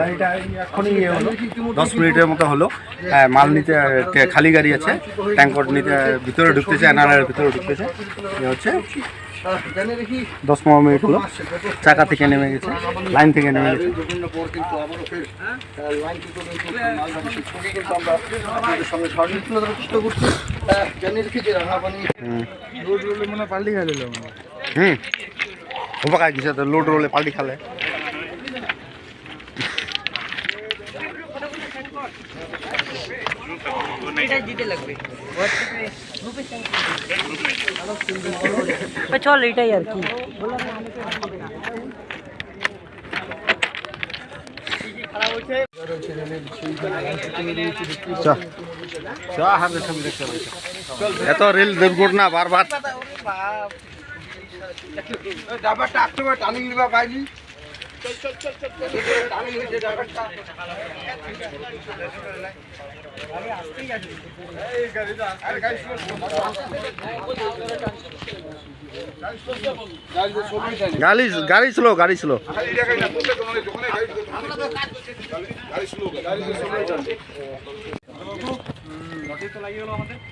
গাড়িটা এখনই ইয়ে হলো। দশ মিনিটের মতো হলো। হ্যাঁ, মাল নিতে খালি গাড়ি আছে। ট্যাঙ্কর নিতে ভিতরে ঢুকতেছে এনআরএর ভিতরে ঢুকতেছে। এ হচ্ছে। দশ পনেরো মিনিট হলো। চাকা থেকে নেমে গেছে লাইন থেকে নেমে গেছে। বিভিন্ন পর কিন্তু আবারও ফের আহ, লাইন চল এটাই আর কি এত রেল দুর্ঘটনা বারবার পারে টার্নিং নিবা বাইলি গাড়ি গাড়ি ছিল গাড়ি ছিল গাড়ি ছিল গাড়ি ছিল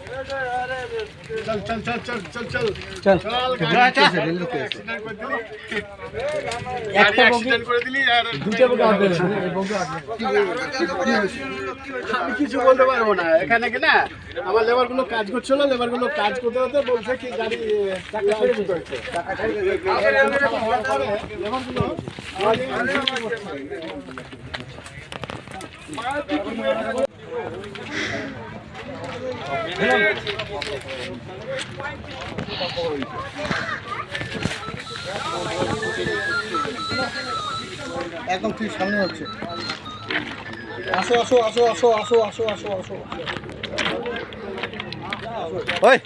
चल चल चल चल चल चल चल একটা করে দিলি আর আমি কিছু বলতে পারব না এখানে কি না আমার লেবারগুলো কাজ না লেবারগুলো কাজ করতে করতে বলছে কি গাড়ি টাকা একদম ঠিক সামনে হচ্ছে। আসো আসো আসো আসো আসো আসো আসো আসো। ওই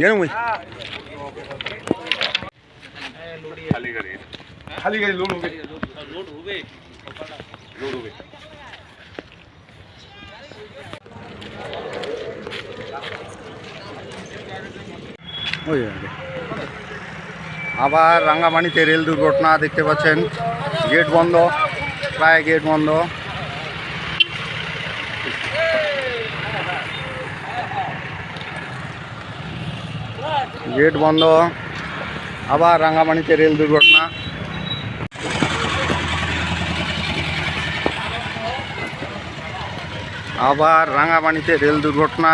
গেল মুই। খালি গাড়ি লোড হবে। আবার রাঙ্গামাটিতে রেল দুর্ঘটনা দেখতে পাচ্ছেন। গেট বন্ধ, প্রায় গেট বন্ধ। গেট বন্ধ, আবার রাঙ্গামাটিতে রেল দুর্ঘটনা। আবার রাঙ্গামাটিতে রেল দুর্ঘটনা।